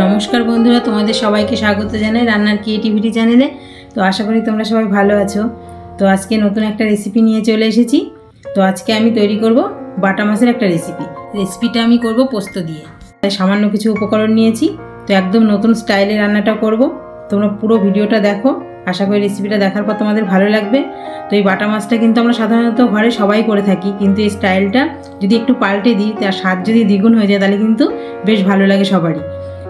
নমস্কার বন্ধুরা, তোমাদের সবাইকে স্বাগত জানাই রান্নার ক্রিয়েটিভিটি চ্যানেলে তো আশা করি তোমরা সবাই ভালো আছো। তো আজকে নতুন একটা রেসিপি নিয়ে চলে এসেছি। তো আজকে আমি তৈরি করব বাটা মাছের একটা রেসিপি রেসিপিটা আমি করব পোস্ত দিয়ে। তাই সামান্য কিছু উপকরণ নিয়েছি। তো একদম নতুন স্টাইলে রান্নাটা করব। তোমরা পুরো ভিডিওটা দেখো। আশা করি রেসিপিটা দেখার পর তোমাদের ভালো লাগবে। তো এই বাটা মাছটা কিন্তু আমরা সাধারণত ঘরে সবাই করে থাকি। কিন্তু এই স্টাইলটা যদি একটু পাল্টে দিই, তার স্বাদ যদি দ্বিগুণ হয়ে যায়, তাহলে কিন্তু বেশ ভালো লাগে সবারই।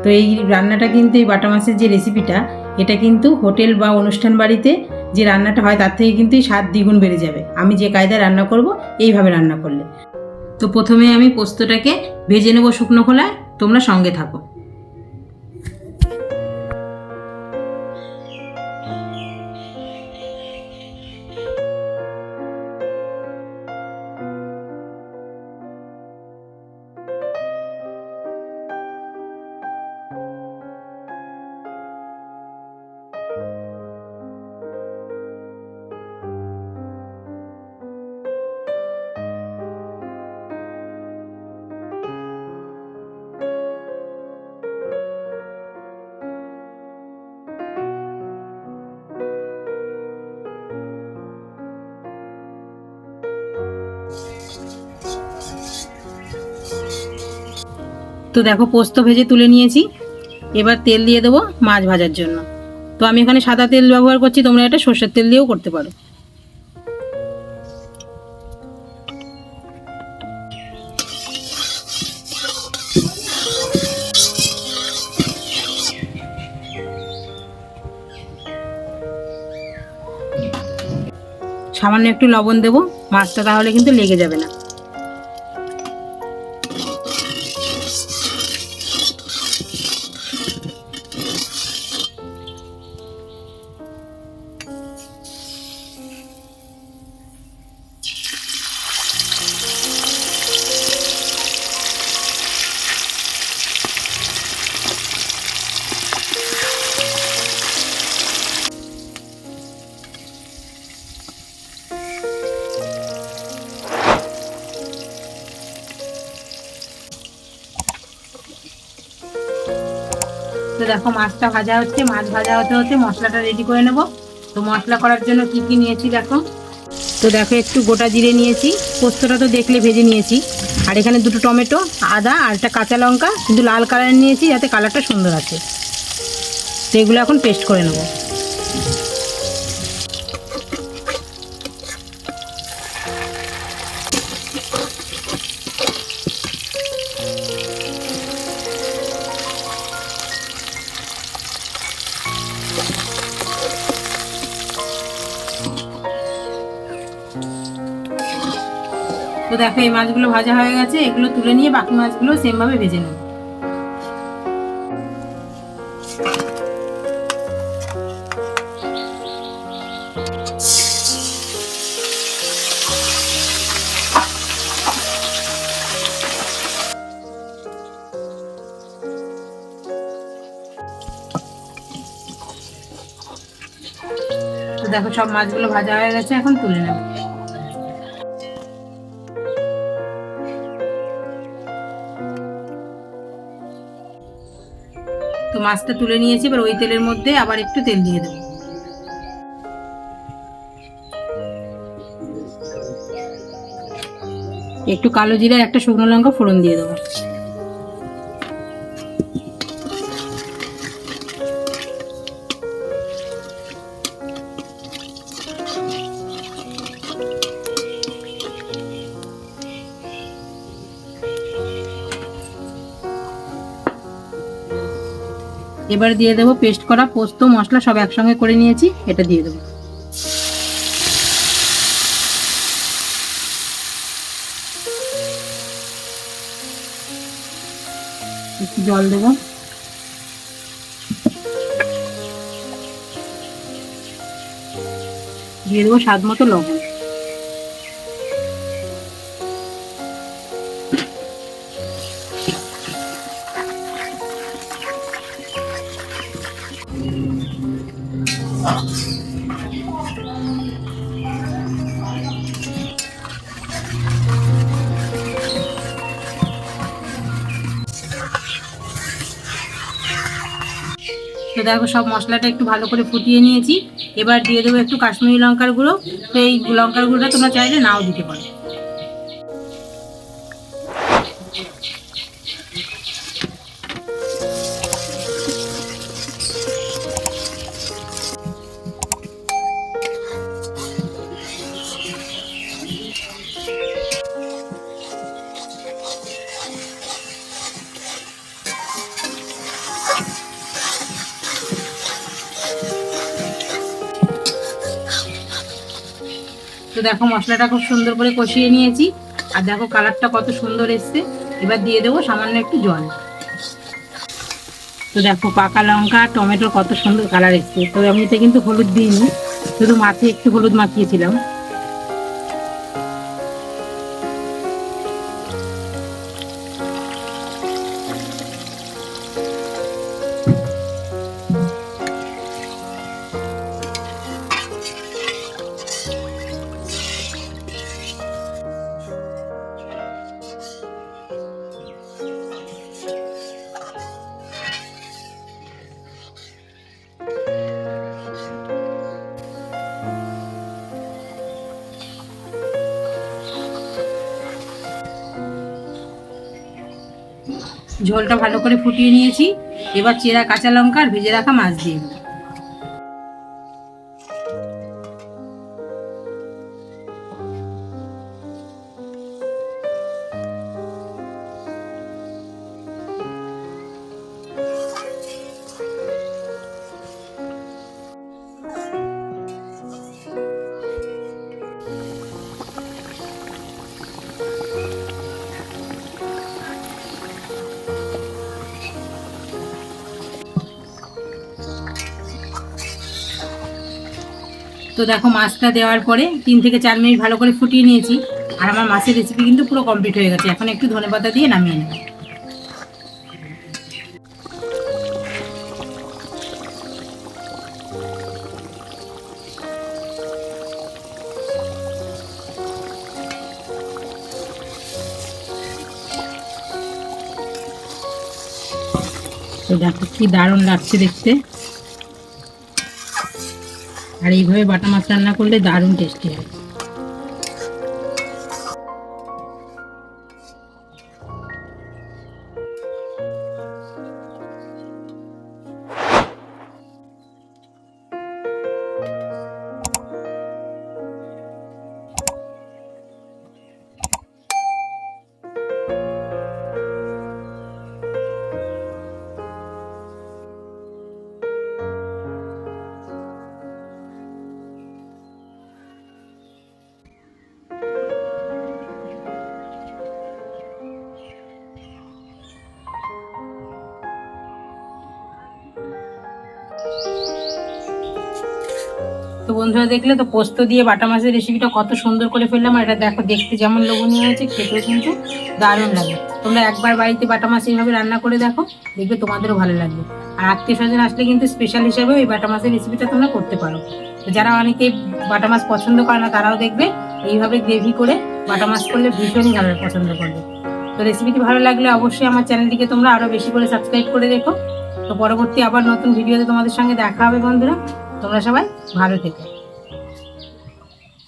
তো এই রান্নাটা কিন্তু এই বাটা মাছের যে রেসিপিটা এটা কিন্তু হোটেল বা অনুষ্ঠান বাড়িতে যে রান্নাটা হয়, তার থেকে কিন্তু এই স্বাদ দ্বিগুণ বেড়ে যাবে। আমি যে কায়দায় রান্না করব, এইভাবে রান্না করলে। তো প্রথমে আমি পোস্তটাকে ভেজে নেব শুকনো খোলায়, তোমরা সঙ্গে থাকো। তো দেখো পোস্ত ভেজে তুলে নিয়েছি। এবার তেল দিয়ে দেবো মাছ ভাজার জন্য। তো আমি এখানে সাদা তেল ব্যবহার করছি, তোমরা এটা সর্ষের তেল দিয়েও করতে পারো। সামান্য একটু লবণ দেবো, মাছটা তাহলে কিন্তু লেগে যাবে না। তো দেখো, মাছটা ভাজা হচ্ছে, মাছ ভাজা হতে হতে মশলাটা রেডি করে নেব। তো মশলা করার জন্য কি কি নিয়েছি দেখো? তো দেখো, একটু গোটা জিরে নিয়েছি, পোস্তটা তো দেখলে ভেজে নিয়েছি। আর এখানে দুটো টমেটো, আদা আর একটা কাঁচা লঙ্কা, কিন্তু লাল কালার নিয়েছি, যাতে কালারটা সুন্দর আছে। তো এগুলো এখন পেস্ট করে নেব। তো দেখো, এই মাছগুলো ভাজা হয়ে গেছে, এগুলো তুলে নিয়ে বাকি মাছগুলো সেমভাবে ভেজে নেব। দেখো, সব মাছগুলো ভাজা হয়ে গেছে, এখন তুলে নেব। মাছটা তুলে নিয়েছি, এবার ওই তেলের মধ্যে আবার একটু তেল দিয়ে দেবো। একটু কালো জিরা একটা শুকনো লঙ্কা ফোড়ন দিয়ে দেবো। এবার দিয়ে দেবো পেস্ট করা পোস্ত, মশলা সব একসঙ্গে করে নিয়েছি, এটা দিয়ে দেবো। একটু জল দেবো। দিয়ে দেবো স্বাদ মতো লবণ। তো দেখো, সব মশলাটা একটু ভালো করে ফুটিয়ে নিয়েছি। এবার দিয়ে দেবো একটু কাশ্মীরি লঙ্কার গুঁড়ো। তো এই লঙ্কার গুঁড়োটা তোমরা চাইলে নাও দিতে পারো। দেখো মশলাটা খুব সুন্দর করে কষিয়ে নিয়েছি। আর দেখো কালারটা কত সুন্দর এসছে। এবার দিয়ে দেবো সামান্য একটু জল। তো দেখো পাকা লঙ্কা, টমেটোর কত সুন্দর কালার এসছে। তো আমি এটা কিন্তু হলুদ দিইনি, শুধু মাথায় একটু হলুদ মাখিয়েছিলাম। ঝোলটা ভালো করে ফুটিয়ে নিয়েছি। এবার চেরা কাঁচা লঙ্কা আর ভেজে রাখা মাছ দিয়ে দেবো। তো দেখো মাছটা দেওয়ার পরে তিন থেকে চার মিনিট ভালো করে ফুটিয়ে নিয়েছি। আর আমার মাছের রেসিপি কিন্তু পুরো কমপ্লিট হয়ে গেছে। এখন একটু ধনেপাতা দিয়ে নামিয়ে নেব। তো দেখো কি দারুণ লাগছে দেখতে। আর এইভাবে বাটা মাছ রান্না করলে দারুণ টেস্টি হয়। তো বন্ধুরা দেখলে তো পোস্ত দিয়ে বাটা মাছের রেসিপিটা কত সুন্দর করে ফেললাম, আর এটা দেখো দেখতে যেমন লোভনীয় হয়েছে, খেতেও কিন্তু দারুণ লাগে। তোমরা একবার বাড়িতে বাটা মাছ এইভাবে রান্না করে দেখো, দেখবে তোমাদেরও ভালো লাগবে। আর আত্মীয় স্বজন আসলে কিন্তু স্পেশাল হিসেবে এই বাটা মাছের রেসিপিটা তোমরা করতে পারো। যারা অনেকে বাটা মাছ পছন্দ করে না, তারাও দেখবে এইভাবে গ্রেভি করে বাটা মাছ করলে ভীষণই ভালো পছন্দ করবে। তো রেসিপিটি ভালো লাগলে অবশ্যই আমার চ্যানেলটিকে তোমরা আরও বেশি করে সাবস্ক্রাইব করে রেখো। তো পরবর্তী আবার নতুন ভিডিওতে তোমাদের সঙ্গে দেখা হবে বন্ধুরা। তোমরা সবাই ভালো থেকো।